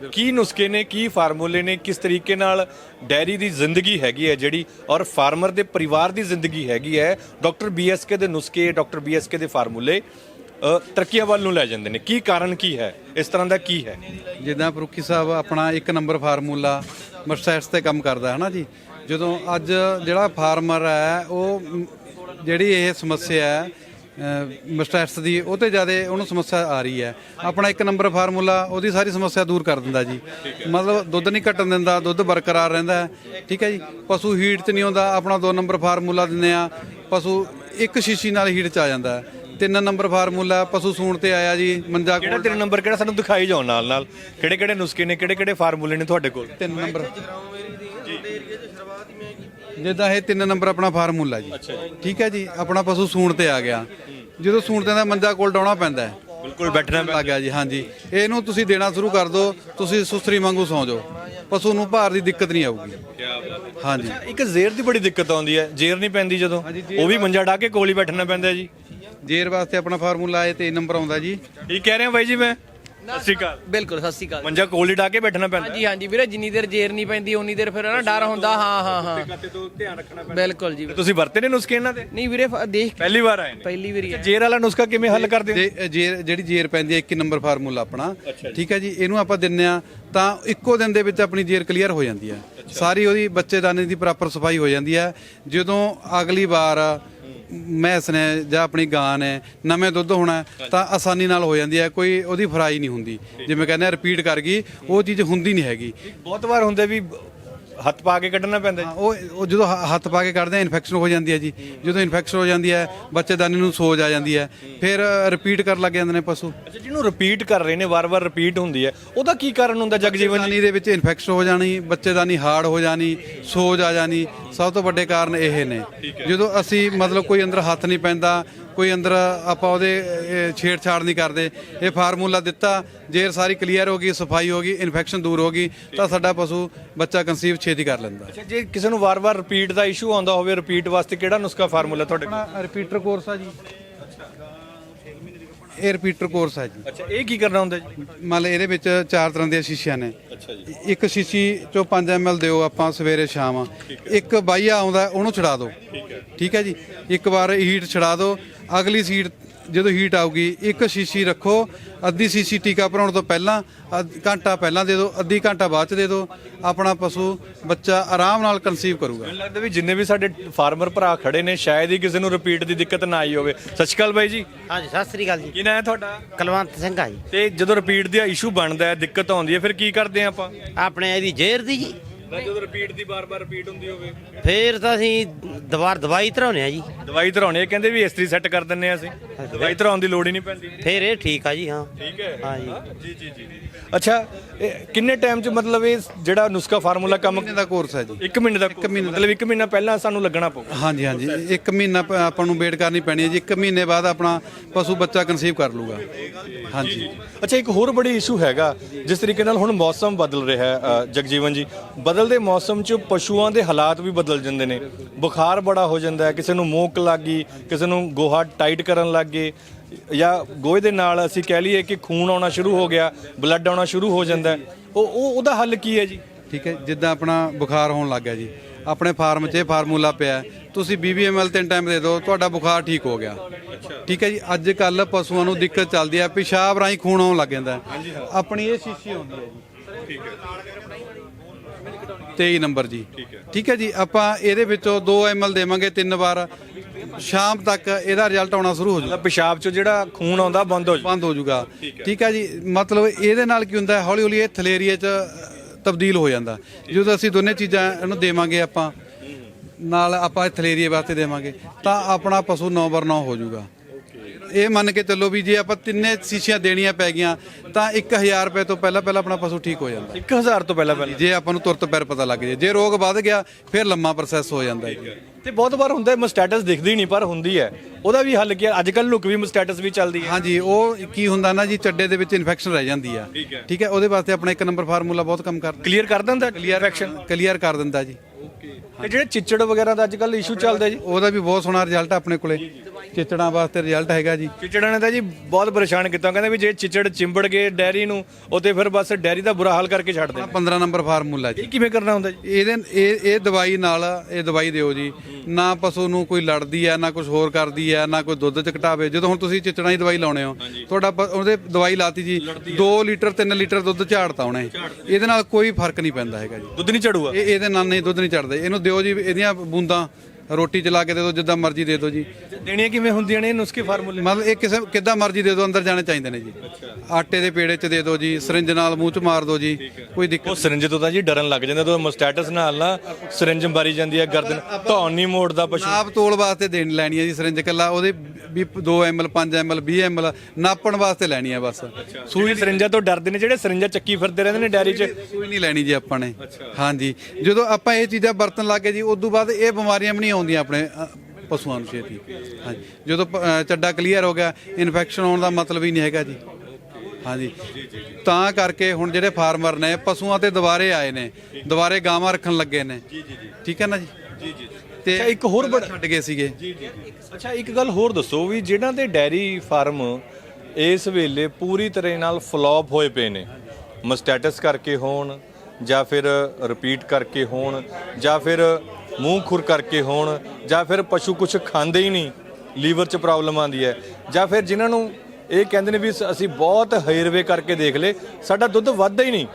ਕੀ ਨੁਸਖੇ ਨੇ ਕੀ ਫਾਰਮੂਲੇ ਨੇ ਕਿਸ ਤਰੀਕੇ ਨਾਲ ਡੈਰੀ ਦੀ ਜ਼ਿੰਦਗੀ ਹੈਗੀ ਹੈ ਜਿਹੜੀ ਔਰ ਫਾਰਮਰ ਦੇ ਪਰਿਵਾਰ ਦੀ ਜ਼ਿੰਦਗੀ ਹੈਗੀ ਹੈ? ਡਾਕਟਰ ਬੀਐਸਕੇ ਦੇ ਨੁਸਖੇ ਡਾਕਟਰ ਬੀਐਸਕੇ ਦੇ ਫਾਰਮੂਲੇ ਤਰੱਕੀਆਂ ਵੱਲ ਨੂੰ ਲੈ ਜਾਂਦੇ ਨੇ। ਕੀ ਕਾਰਨ ਕੀ ਹੈ? ਇਸ ਤਰ੍ਹਾਂ ਦਾ ਕੀ ਹੈ? ਜਿੱਦਾਂ ਪ੍ਰੁਖੀ ਸਾਹਿਬ ਆਪਣਾ ਇੱਕ ਨੰਬਰ ਫਾਰਮੂਲਾ ਮਸਟੈਟਸ ਤੇ ਕੰਮ ਕਰਦਾ ਹੈ ਨਾ ਜੀ? ਜਦੋਂ ਅੱਜ ਜਿਹੜਾ ਫਾਰਮਰ ਹੈ ਉਹ ਜਿਹੜੀ ਇਹ ਸਮੱਸਿਆ ਹੈ ਮਸਟੈਟਸ ਦੀ ਉਹ ਤੇ ਜ਼ਿਆਦਾ ਉਹਨੂੰ ਸਮੱਸਿਆ ਆ ਰਹੀ ਹੈ। ਆਪਣਾ ਇੱਕ ਨੰਬਰ ਫਾਰਮੂਲਾ ਉਹਦੀ ਸਾਰੀ ਸਮੱਸਿਆ ਦੂਰ ਕਰ ਦਿੰਦਾ ਜੀ। ਮਤਲਬ ਦੁੱਧ ਨਹੀਂ ਘਟਣ ਦਿੰਦਾ ਦੁੱਧ ਬਰਕਰਾਰ ਰਹਿੰਦਾ ਠੀਕ ਹੈ ਜੀ? ਪਸ਼ੂ ਹੀਟ 'ਚ ਨਹੀਂ ਆਉਂਦਾ ਆਪਣਾ ਦੋ ਨੰਬਰ ਫਾਰਮੂਲਾ ਦਿੰਦੇ ਆ ਪਸ਼ੂ ਇੱਕ ਸ਼ੀਸ਼ੀ ਨਾਲ ਹੀਟ 'ਚ ਆ ਜਾਂਦਾ ਤਿੰਨ ਨੰਬਰ ਫਾਰਮੂਲਾ ਪਸ਼ੂ ਸੂਣ ਤੇ ਆਇਆ ਜੀ ਮੰਜਾ ਕਿਹੜਾ ਤੇਰਾ ਨੰਬਰ ਕਿਹੜਾ ਸਾਨੂੰ ਦਿਖਾਈ ਜਾਓ ਨਾਲ ਨਾਲ। ਕਿਹੜੇ ਕਿਹੜੇ ਨੁਸਖੇ ਨੇ ਕਿਹੜੇ ਕਿਹੜੇ ਫਾਰਮੂਲੇ ਨੇ ਤੁਹਾਡੇ ਕੋਲ? ਤਿੰਨ ਨੰਬਰ। ਜਿੱਦਾਂ ਇਹ ਤਿੰਨ ਨੰਬਰ ਆਪਣਾ ਫਾਰਮੂਲਾ ਜੀ। ਠੀਕ ਹੈ ਜੀ? ਆਪਣਾ ਪਸ਼ੂ ਸੂਣ ਤੇ ਆ ਗਿਆ। ਜਦੋਂ ਸੂਣ ਤੇ ਦਾ ਮੰਜਾ ਕੋਲ ਡਾਉਣਾ ਪੈਂਦਾ ਹੈ। ਬਿਲਕੁਲ ਬੈਠਣਾ ਲੱਗ ਗਿਆ ਜੀ ਹਾਂਜੀ। ਇਹਨੂੰ ਤੁਸੀਂ ਦੇਣਾ ਸ਼ੁਰੂ ਕਰ ਦਿਓ ਤੁਸੀਂ ਸੁਸਤਰੀ ਵਾਂਗੂ ਸੌਂ ਜਾਓ। ਪਸ਼ੂ ਨੂੰ ਭਾਰ ਦੀ ਦਿੱਕਤ ਨਹੀਂ ਆਊਗੀ। ਹਾਂਜੀ। ਇੱਕ ਜ਼ੇਰ ਦੀ ਬੜੀ ਦਿੱਕਤ ਆਉਂਦੀ ਹੈ। ਜ਼ੇਰ ਨਹੀਂ ਪੈਂਦੀ ਜਦੋਂ। ਉਹ ਵੀ ਮੰਜਾ ਢਾ ਕੇ ਕੋਲ ਹੀ ਬੈਠਣਾ ਪੈਂਦਾ ਜੀ। ਜੇਰ ਵਾਸਤੇ ਆਪਣਾ ਫਾਰਮੂਲਾ ਇਹ 3 ਨੰਬਰ ਆਉਂਦਾ ਜੀ। ਠੀਕ ਕਹਿ ਰਿਹਾ ਬਾਈ ਜੀ ਮੈਂ ਸਤਿ ਸ਼੍ਰੀ ਅਕਾਲ। ਬਿਲਕੁਲ ਸਤਿ ਸ਼੍ਰੀ ਅਕਾਲ। ਮੰਜਾ ਕੋਲ ਹੀ ਢਾ ਕੇ ਬੈਠਣਾ ਪੈਂਦਾ। ਹਾਂਜੀ ਹਾਂਜੀ ਵੀਰੇ ਜਿੰਨੀ ਦੇਰ ਜੇਰ ਨਹੀਂ ਪੈਂਦੀ ਉਨੀ ਦੇਰ ਫਿਰ ਨਾ ਡਰ ਹੁੰਦਾ। ਹਾਂ ਹਾਂ ਹਾਂ। ਧਿਆਨ ਰੱਖਣਾ ਬਿਲਕੁਲ ਜੀ ਤੁਸੀਂ ਵਰਤੇ ਨੇ ਨੁਸਖੇ ਇਹਨਾਂ ਦੇ? ਨਹੀਂ ਵੀਰੇ ਫ- ਦੇਖ ਪਹਿਲੀ ਵਾਰ ਆਏ ਨੇ। ਪਹਿਲੀ ਵਾਰੀ ਹੈ ਜ਼ੇਰ ਵਾਲਾ ਨੁਸਖਾ ਕਿਵੇਂ ਹੱਲ ਕਰਦੇ ਹੋ? ਜੇ ਜੇਰ ਜਿਹੜੀ ਜੇਰ ਪੈਂਦੀ ਹੈ 21 ਨੰਬਰ ਫਾਰਮੂਲਾ ਆਪਣਾ। ਠੀਕ ਹੈ ਜੀ ਇਹਨੂੰ ਆਪਾਂ ਦਿੰਨੇ ਆ ਤਾਂ ਇੱਕੋ ਦਿਨ ਦੇ ਵਿੱਚ ਆਪਣੀ ਜੇਰ ਕਲੀਅਰ ਹੋ ਜਾਂਦੀ ਹੈ। ਸਾਰੀ ਉਹਦੀ ਬੱਚੇਦਾਨੀ ਦੀ ਪ੍ਰੋਪਰ ਸਫ਼ਾਈ ਹੋ ਜਾਂਦੀ ਹੈ। ਜਦੋਂ ਅਗਲੀ ਵਾਰ ਮੈਂਸ ਨੇ ਜਾਂ ਆਪਣੀ ਗਾਂ ਨੇ ਨਵੇਂ ਦੁੱਧ ਹੋਣਾ ਤਾਂ ਆਸਾਨੀ ਨਾਲ ਹੋ ਜਾਂਦੀ ਹੈ ਕੋਈ ਉਹਦੀ ਫਰਾਈ ਨਹੀਂ ਹੁੰਦੀ। ਜਿਵੇਂ ਕਹਿੰਦੇ ਰਿਪੀਟ ਕਰ ਗਈ ਉਹ ਚੀਜ਼ ਹੁੰਦੀ ਨਹੀਂ ਹੈਗੀ। ਬਹੁਤ ਵਾਰ ਹੁੰਦੇ ਵੀ ਹੱਥ ਪਾ ਕੇ ਕੱਢਣਾ ਪੈਂਦਾ ਜੀ ਉਹ ਉਹ ਜਦੋਂ ਹ- ਹੱਥ ਪਾ ਕੇ ਕੱਢਦੇ ਆ ਇਨਫੈਕਸ਼ਨ ਹੋ ਜਾਂਦੀ ਹੈ ਜੀ। ਜਦੋਂ ਇਨਫੈਕਸ਼ਨ ਹੋ ਜਾਂਦੀ ਹੈ ਬੱਚੇਦਾਨੀ ਨੂੰ ਸੋਜ ਆ ਜਾਂਦੀ ਹੈ। ਫਿਰ ਰਿਪੀਟ ਕਰਨ ਲੱਗ ਜਾਂਦੇ ਨੇ ਪਸ਼ੂ। ਅੱਛਾ ਜਿਹਨੂੰ ਰਿਪੀਟ ਕਰ ਰਹੇ ਨੇ ਵਾਰ-ਵਾਰ ਰਿਪੀਟ ਹੁੰਦੀ ਹੈ ਉਹਦਾ ਕੀ ਕਾਰਨ ਹੁੰਦਾ ਜਗਜੀਵਨ ਜੀ ਬੱਚੇਦਾਨੀ ਦੇ ਵਿੱਚ ਇਨਫੈਕਸ਼ਨ ਹੋ ਜਾਣੀ ਬੱਚੇਦਾਨੀ ਹਾਰਡ ਹੋ ਜਾਣੀ ਸੋਜ ਆ ਜਾਣੀ ਸਭ ਤੋਂ ਵੱਡੇ ਕਾਰਨ ਇਹ ਨੇ। ਜਦੋਂ ਅਸੀਂ ਮਤਲਬ ਕੋਈ ਅੰਦਰ ਹੱਥ ਨਹੀਂ ਪੈਂਦਾ ਕੋਈ ਅੰਦਰ ਆਪਾਂ ਉਹਦੇ ਛੇੜਛਾੜ ਨਹੀਂ ਕਰਦੇ ਇਹ ਫਾਰਮੂਲਾ ਦਿੱਤਾ ਜੇਰ ਸਾਰੀ ਕਲੀਅਰ ਹੋ ਗਈ ਸਫ਼ਾਈ ਹੋ ਗਈ ਇਨਫੈਕਸ਼ਨ ਦੂਰ ਹੋ ਗਈ ਤਾਂ ਸਾਡਾ ਪਸ਼ੂ ਬੱਚਾ ਕਨਸੀਵ ਛੇਤੀ ਕਰ ਲੈਂਦਾ। ਅੱਛਾ ਜੇ ਕਿਸੇ ਨੂੰ ਵਾਰ-ਵਾਰ ਰਿਪੀਟ ਦਾ ਇਸ਼ੂ ਆਉਂਦਾ ਹੋਵੇ ਰਿਪੀਟ ਵਾਸਤੇ ਕਿਹੜਾ ਨੁਸਖਾ ਫਾਰਮੂਲਾ ਤੁਹਾਡੇ ਕੋਲ? ਰਿਪੀਟਰ ਕੋਰਸ ਆ ਜੀ। ਇਹ ਰਿਪੀਟਰ ਕੋਰਸ ਹੈ ਜੀ। ਅੱਛਾ ਇਹ ਕੀ ਕਰਨਾ ਹੁੰਦਾ ਜੀ? ਮੰਨ ਲਓ ਇਹਦੇ ਵਿੱਚ ਚਾਰ ਤਰ੍ਹਾਂ ਦੀਆਂ ਸ਼ੀਸ਼ੀਆਂ ਨੇ। ਅੱਛਾ ਜੀ। ਇੱਕ ਸ਼ੀਸ਼ੀ ਚੋਂ 5 ml ਦਿਓ ਆਪਾਂ ਸਵੇਰੇ ਸ਼ਾਮ। ਇੱਕ ਬਾਈਆ ਆਉਂਦਾ ਉਹਨੂੰ ਛਡਾ ਦਿਓ। ਠੀਕ ਹੈ। ਜੀ? ਇੱਕ ਵਾਰ ਹੀਟ ਛਡਾ ਦਿਓ। ਅਗਲੀ ਸੀਟ ਜਦੋਂ ਹੀਟ ਆਊਗੀ ਇੱਕ ਸ਼ੀਸ਼ੀ ਰੱਖੋ। ਅੱਧੀ ਸ਼ੀਸ਼ੀ ਟੀਕਾ ਭਰਾਉਣ ਤੋਂ ਪਹਿਲਾਂ ਅੱਧ- ਘੰਟਾ ਪਹਿਲਾਂ ਦੇ ਦਿਓ ਅੱਧੀ ਘੰਟਾ ਬਾਅਦ ਚ ਦੇ ਦਿਓ। ਆਪਣਾ ਪਸ਼ੂ ਬੱਚਾ ਆਰਾਮ ਨਾਲ ਕਨਸੀਵ ਕਰੂਗਾ। ਮੈਨੂੰ ਲੱਗਦਾ ਵੀ ਜਿੰਨੇ ਵੀ ਸਾਡੇ ਫਾਰਮਰ ਭਰਾ ਖੜੇ ਨੇ ਸ਼ਾਇਦ ਹੀ ਕਿਸੇ ਨੂੰ ਰਿਪੀਟ ਦੀ ਦਿੱਕਤ ਨਾ ਆਈ ਹੋਵੇ। ਸਤਿ ਸ਼੍ਰੀ ਅਕਾਲ ਬਾਈ ਜੀ। ਹਾਂਜੀ ਸਤਿ ਸ੍ਰੀ ਅਕਾਲ ਜੀ। ਕੀ ਨਾਂ ਹੈ ਤੁਹਾਡਾ? ਕਲਵੰਤ ਸਿੰਘ ਆ ਜੀ। ਤੇ ਜਦੋਂ ਰਿਪੀਟ ਦਾ ਇਸ਼ੂ ਬਣਦਾ ਹੈ ਦਿੱਕਤ ਆਉਂਦੀ ਹੈ ਫਿਰ ਕੀ ਕਰਦੇ ਆ ਆਪਾਂ? ਆਪਣੇ ਇਹਦੀ ਜ਼ੇਰ ਦੀ ਜੀ। ਜਦੋਂ ਰਿਪੀਟ ਦੀ ਬਾਰ-ਬਾਰ ਰਿਪੀਟ ਹੁੰਦੀ ਹੋਵੇ। ਫੇਰ ਤਾਂ ਅਸੀਂ ਦੁਬਾਰ ਦਵਾਈ ਧਰਾਉਨੇ ਆ ਜੀ। ਦਵਾਈ ਧਰਾਉਣੀ ਕਹਿੰਦੇ ਵੀ ਇਸਤਰੀ ਸੈੱਟ ਕਰ ਦਿੰਨੇ ਆ ਅਸੀਂ। ਦਵਾਈ ਧਰਾਉਣ ਦੀ ਲੋੜ ਹੀ ਨਹੀਂ ਪੈਂਦੀ। ਫੇਰ ਇਹ ਠੀਕ ਆ ਜੀ ਹਾਂ। ਠੀਕ ਹੈ। ਹਾਂ ਜੀ। ਜੀ ਜੀ ਜੀ। ਅੱਛਾ ਇਹ ਕਿੰਨੇ ਟਾਈਮ ਚ ਮਤਲਬ ਇਹ ਜਿਹੜਾ ਨੁਸਖਾ ਫਾਰਮੂਲਾ ਕੰਮ ਮਹੀਨੇ ਦਾ ਕੋਰਸ ਹੈ ਜੀ। 1 ਮਹੀਨੇ ਦਾ ਮਤਲਬ 1 ਮਹੀਨਾ ਪਹਿਲਾਂ ਸਾਨੂੰ ਲੱਗਣਾ ਪਊਗਾ। ਹਾਂਜੀ ਹਾਂਜੀ। ਇੱਕ ਮਹੀਨਾ ਪ- ਆਪਾਂ ਨੂੰ ਵੇਟ ਕਰਨੀ ਪੈਣੀ ਹੈ ਜੀ। ਇੱਕ ਮਹੀਨੇ ਬਾਅਦ ਆਪਣਾ ਪਸ਼ੂ ਬੱਚਾ ਕਨਸੀਵ ਕਰ ਲੂਗਾ ਹਾਂਜੀ। ਅੱਛਾ ਇੱਕ ਹੋਰ ਬੜੀ ਇਸ਼ੂ ਹੈਗਾ। ਜਿਸ ਤਰੀਕੇ ਨਾਲ ਹੁਣ ਮੌਸਮ ਬਦਲ ਰਿਹਾ ਹੈ ਅ, ਜਗਜੀਵਨ ਜੀ। ਬਦਲਦੇ ਮੌਸਮ 'ਚ ਪਸ਼ੂਆਂ ਦੇ ਹਾਲਾਤ ਵੀ ਬਦਲ ਜਾਂਦੇ ਨੇ। ਬੁਖਾਰ ਬੜਾ ਹੋ ਜਾਂਦਾ ਹੈ ਕਿਸੇ ਨੂੰ ਮੋਕ ਲੱਗ ਗਈ ਕਿਸੇ ਨੂੰ ਗੋਹਾ ਟਾਈਟ ਕਰਨ ਲੱਗ ਗਏ ਜਾਂ ਗੋਹੇ ਦੇ ਨਾਲ ਅਸੀਂ ਕਹਿ ਲਈਏ ਕਿ ਖੂਨ ਆਉਣਾ ਸ਼ੁਰੂ ਹੋ ਗਿਆ ਬਲੱਡ ਆਉਣਾ ਸ਼ੁਰੂ ਹੋ ਜਾਂਦਾ ਹੈ। ਉਹ ਉਹ ਉਹਦਾ ਹੱਲ ਕੀ ਹੈ ਜੀ? ਠੀਕ ਹੈ ਜਿੱਦਾਂ ਆਪਣਾ ਬੁਖਾਰ ਹੋਣ ਲੱਗ ਗਿਆ ਜੀ। ਆਪਣੇ ਫਾਰਮ 'ਚ ਇਹ ਫਾਰਮੂਲਾ ਪਿਆ ਹੈ। ਤੁਸੀਂ 20 ml ਤਿੰਨ ਟਾਈਮ ਦੇ ਦਿਓ ਤੁਹਾਡਾ ਬੁਖਾਰ ਠੀਕ ਹੋ ਗਿਆ। ਠੀਕ ਹੈ ਜੀ ਅੱਜ ਕੱਲ ਪਸ਼ੂਆਂ ਨੂੰ ਦਿੱਕਤ ਚੱਲਦੀ ਹੈ ਪਿਸ਼ਾਬ ਰਾਹੀਂ ਖੂਨ ਆਉਣ ਲੱਗ ਜਾਂਦਾ ਹੈ। ਆਪਣੀ ਇਹ ਸ਼ੀਸ਼ੀ ਆਉਂਦੀ ਹੈ ਜੀ। 23 ਨੰਬਰ ਜੀ। ਠੀਕ ਹੈ ਜੀ ਆਪਾਂ ਇਹਦੇ ਵਿੱਚੋਂ 2 ml ਦੇਵਾਂਗੇ ਤਿੰਨ ਵਾਰ। ਸ਼ਾਮ ਤੱਕ ਇਹਦਾ ਰਿਜ਼ਲਟ ਆਉਣਾ ਸ਼ੁਰੂ ਹੋ ਜਾਊਗਾ ਪਿਸ਼ਾਬ 'ਚੋਂ ਜਿਹੜਾ ਖੂਨ ਆਉਂਦਾ ਬੰਦ ਹੋ ਬੰਦ ਹੋ ਜਾਊਗਾ। ਠੀਕ ਹੈ। ਜੀ ਮਤਲਬ ਇਹਦੇ ਨਾਲ ਕੀ ਹੁੰਦਾ ਹੌਲੀ ਹੌਲੀ ਇਹ ਥਲੇਰੀਏ ਚ ਤਬਦੀਲ ਹੋ ਜਾਂਦਾ। ਜਦੋਂ ਅਸੀਂ ਦੋਨੇ ਚੀਜ਼ਾਂ ਇਹਨੂੰ ਦੇਵਾਂਗੇ ਆਪਾਂ ਨਾਲ ਆਪਾਂ ਇਹ ਥਲੇਰੀਏ ਵਾਸਤੇ ਦੇਵਾਂਗੇ ਤਾਂ ਆਪਣਾ ਪਸ਼ੂ 9 ਬਰ 9 ਹੋ ਜਾਊਗਾ। ਇਹ ਮੰਨ ਕੇ ਚੱਲੋ ਵੀ ਜੇ ਆਪਾਂ ਤਿੰਨੇ ਸ਼ੀਸ਼ੀਆਂ ਦੇਣੀਆਂ ਪੈ ਗਈਆਂ ਤਾਂ 1000 ਰੁਪਏ ਤੋਂ ਪਹਿਲਾਂ ਪਹਿਲਾਂ ਆਪਣਾ ਪਸ਼ੂ ਠੀਕ ਹੋ ਜਾਂਦਾ। 1000 ਤੋਂ ਪਹਿਲਾਂ ਪਹਿਲਾਂ। ਜੇ ਆਪਾਂ ਨੂੰ ਤੁਰਤ ਪੈਰ ਪਤਾ ਲੱਗ ਜੇ ਜੇ ਰੋਗ ਵੱਧ ਗਿਆ ਫਿਰ ਲੰਮਾ ਪ੍ਰੋਸੈਸ ਹੋ ਜਾਂਦਾ ਹੈ। ਤੇ ਬਹੁਤ ਵਾਰ ਹੁੰਦਾ ਹੈ ਮਸਟੈਟਸ ਦਿਖਦੀ ਨਹੀਂ ਪਰ ਹੁੰਦੀ ਹੈ। ਉਹਦਾ ਵੀ ਹੱਲ ਕੀ ਅੱਜ ਕੱਲ ਲੁਕ ਵੀ ਮਸਟੈਟਸ ਵੀ ਚੱਲਦੀ ਹੈ। ਹਾਂਜੀ ਉਹ ਕੀ ਹੁੰਦਾ ਨਾ ਜੀ ਚੱਡੇ ਦੇ ਵਿੱਚ ਇਨਫੈਕਸ਼ਨ ਰਹਿ ਜਾਂਦੀ ਆ ਠੀਕ ਹੈ। ਉਹਦੇ ਵਾਸਤੇ ਆਪਣਾ ਇੱਕ ਨੰਬਰ ਫਾਰਮੂਲਾ ਬਹੁਤ ਕੰਮ ਕਰਦਾ। ਕਲੀਅਰ ਕਰ ਦਿੰਦਾ ਕਲੀਅਰ ਐਕਸ਼ਨ ਕਲੀਅਰ ਕਰ ਦਿੰਦਾ ਜੀ। ਤੇ ਜਿਹੜੇ ਚਿੱਚੜ ਵਗੈਰਾ ਦਾ ਅੱਜ ਕੱਲ ਇਸ਼ੂ ਚੱਲਦਾ ਜੀ? ਉਹਦਾ ਵੀ ਬਹੁਤ ਸੋਹਣਾ ਰਿਜ਼ਲਟ ਆਪਣੇ ਕੋਲੇ। ਚਿੱਚੜਾਂ ਵਾਸਤੇ ਰਿਜ਼ਲਟ ਹੈਗਾ ਜੀ। ਚਿੱਚੜਾਂ ਨੇ ਤਾਂ ਜੀ ਬਹੁਤ ਪਰੇਸ਼ਾਨ ਕੀਤਾ। ਕਹਿੰਦੇ ਵੀ ਜੇ ਚਿੱਚੜ ਚਿੰਬੜ ਗਏ ਡੈਰੀ ਨੂੰ ਉਹਤੇ ਫਿਰ ਬਸ ਡੈਰੀ ਦਾ ਬੁਰਾ ਹਾਲ ਕਰਕੇ ਛੱਡ ਦੇ 15 ਨੰਬਰ ਫਾਰਮੂਲਾ ਜੀ। ਇਹ ਕਿਵੇਂ ਕਰਨਾ ਹੁੰਦਾ ਜੀ? ਇਹਦੇ ਇਹ ਇਹ ਦਵਾਈ ਨਾਲ ਇਹ ਦਵਾਈ ਦਿਓ ਜੀ। ਨਾ ਪਸ਼ੂ ਨੂੰ ਕੋਈ ਲੜਦੀ ਆ ਨਾ ਕੁਝ ਹੋਰ ਕਰਦੀ ਆ ਨਾ ਕੋਈ ਦੁੱਧ ਚ ਘਟਾਵੇ। ਜਦੋਂ ਹੁਣ ਤੁਸੀਂ ਚਿੱਚੜਾਂ ਦੀ ਦਵਾਈ ਲਾਉਣੇ ਹੋ ਤੁਹਾਡਾ ਪ- ਉਹਦੇ ਦਵਾਈ ਲਾਤੀ ਜੀ 2 ਲੀਟਰ 3 ਲੀਟਰ ਦੁੱਧ ਝਾੜਤਾ ਉਹਨੇ। ਇਹਦੇ ਨਾਲ ਕੋਈ ਫ਼ਰਕ ਨਹੀਂ ਪੈਂਦਾ ਹੈਗਾ ਜੀ। ਦੁੱਧ ਨਹੀਂ ਚੜੂਗਾ ਇਹ ਇਹਦੇ ਨਾਲ ਨਹੀਂ ਦੁੱਧ ਨਹੀਂ ਚੜਦੇ ਇਹਨੂੰ ਦਿਓ ਜੀ ਇਹਦੀਆਂ ਬੂੰਦਾਂ ਰੋਟੀ ਚ ਲਾ ਕੇ ਦੇ ਦਿਓ ਜਿੱਦਾਂ ਮਰਜ਼ੀ ਦੇ ਦਿਓ ਜੀ। ਦੇਣੀਆਂ ਕਿਵੇਂ ਹੁੰਦੀਆਂ ਨੇ? ਇਹ ਨੁਸਖੇ ਫਾਰਮੂਲੇ। ਮਤਲਬ ਇਹ ਕਿਸੇ ਕਿੱਦਾਂ ਮਰਜ਼ੀ ਦੇ ਦਿਓ ਅੰਦਰ ਜਾਣੇ ਚਾਹੀਦੇ ਨੇ ਜੀ। ਆਟੇ ਦੇ ਪੇੜੇ ਚ ਦੇ ਦਿਓ ਜੀ ਸਰਿੰਜ ਨਾਲ ਮੂੰਹ ਚ ਮਾਰ ਦਿਓ ਜੀ ਕੋਈ ਦਿੱਕਤ ਉਹ ਸਿਰਿੰਜ ਤੋਂ ਤਾਂ ਜੀ ਡਰਨ ਲੱਗ ਜਾਂਦਾ ਜਦੋਂ ਮਸਟੈਟਸ ਨਾਲ ਨਾ ਸਿਰਿੰਜ ਮਾਰੀ ਜਾਂਦੀ ਹੈ ਗਰਦਨ ਧੌਣ ਨਹੀਂ ਮੋੜਦਾ ਪਸ਼ੂ। ਨਾਪ ਤੋਲ ਵਾਸਤੇ ਦੇਣ ਲੈਣੀ ਹੈ ਜੀ ਸਰਿੰਜ ਕੱਲਾ ਉਹਦੇ ਵੀ 2 ml 5 ml 20 ml ਨਾਪਣ ਵਾਸਤੇ ਲੈਣੀ ਹੈ ਬਸ। ਸੂਈ ਸਿਰਿੰਜਾਂ ਤੋਂ ਡਰਦੇ ਨੇ ਜਿਹੜੇ ਸਿਰਿੰਜਾਂ ਚੱਕੀ ਫਿਰਦੇ ਰਹਿੰਦੇ ਨੇ ਡੈਰੀ 'ਚ। ਸੂਈ ਨਹੀਂ ਲੈਣੀ ਜੀ ਆਪਾਂ ਨੇ। ਹਾਂਜੀ। ਜਦੋਂ ਆਪਾਂ ਇਹ ਚੀਜ਼ਾਂ ਵਰਤਣ ਲੱਗੇ ਜੀ ਉਦੋਂ ਬਾਅਦ ਇਹ ਬਿਮਾਰੀਆਂ ਵੀ ਨਹੀਂ ਆਉਂਦੀਆਂ ਆਪਣੇ ਪਸ਼ੂਆਂ ਨੂੰ ਛੇਤੀ। ਹਾਂਜੀ। ਜਦੋਂ ਪ- ਅ, ਚੱਡਾ ਕਲੀਅਰ ਹੋ ਗਿਆ ਇਨਫੈਕਸ਼ਨ ਹੋਣ ਦਾ ਮਤਲਬ ਹੀ ਨਹੀਂ ਹੈਗਾ ਜੀ। ਹਾਂਜੀ। ਤਾਂ ਕਰਕੇ ਹੁਣ ਜਿਹੜੇ ਫਾਰਮਰ ਨੇ ਪਸ਼ੂਆਂ ਤੇ ਦੁਬਾਰੇ ਆਏ ਨੇ। ਦੁਬਾਰੇ ਗਾਵਾਂ ਰੱਖਣ ਲੱਗੇ ਨੇ। ਜੀ ਜੀ ਠੀਕ ਹੈ ਨਾ ਜੀ? ਜੀ ਜੀ ਤੇ ਅੱਛਾ, ਇੱਕ ਹੋਰ ਬੜਾ- ਛੱਡ ਗਏ ਸੀਗੇ। ਅੱਛਾ ਇੱਕ ਗੱਲ ਹੋਰ ਦੱਸੋ ਵੀ ਜਿਹਨਾਂ ਦੇ ਡੈਰੀ ਫਾਰਮ ਇਸ ਵੇਲੇ ਪੂਰੀ ਤਰ੍ਹਾਂ ਨਾਲ ਫਲॉप ਹੋਏ ਪਏ ਨੇ। ਮਸਟੈਟਸ ਕਰਕੇ ਹੋਣ ਜਾਂ ਫਿਰ ਰਿਪੀਟ ਕਰਕੇ ਹੋਣ ਜਾਂ ਫਿਰ ਮੂੰਹ ਖੁਰ ਕਰਕੇ ਹੋਣ ਜਾਂ ਫਿਰ ਪਸ਼ੂ ਕੁਝ ਖਾਂਦੇ ਹੀ ਨਹੀਂ ਲੀਵਰ 'ਚ ਪ੍ਰੋਬਲਮ ਆਂਦੀ ਹੈ। ਜਾਂ ਫਿਰ ਜਿਨ੍ਹਾਂ ਨੂੰ ਇਹ ਕਹਿੰਦੇ ਨੇ ਵੀ ਅਸੀਂ ਬਹੁਤ ਹੇਰਵੇ ਕਰਕੇ ਦੇਖ ਲਏ ਸਾਡਾ ਦੁੱਧ ਵੱਧਦਾ ਹੀ ਨਹੀਂ।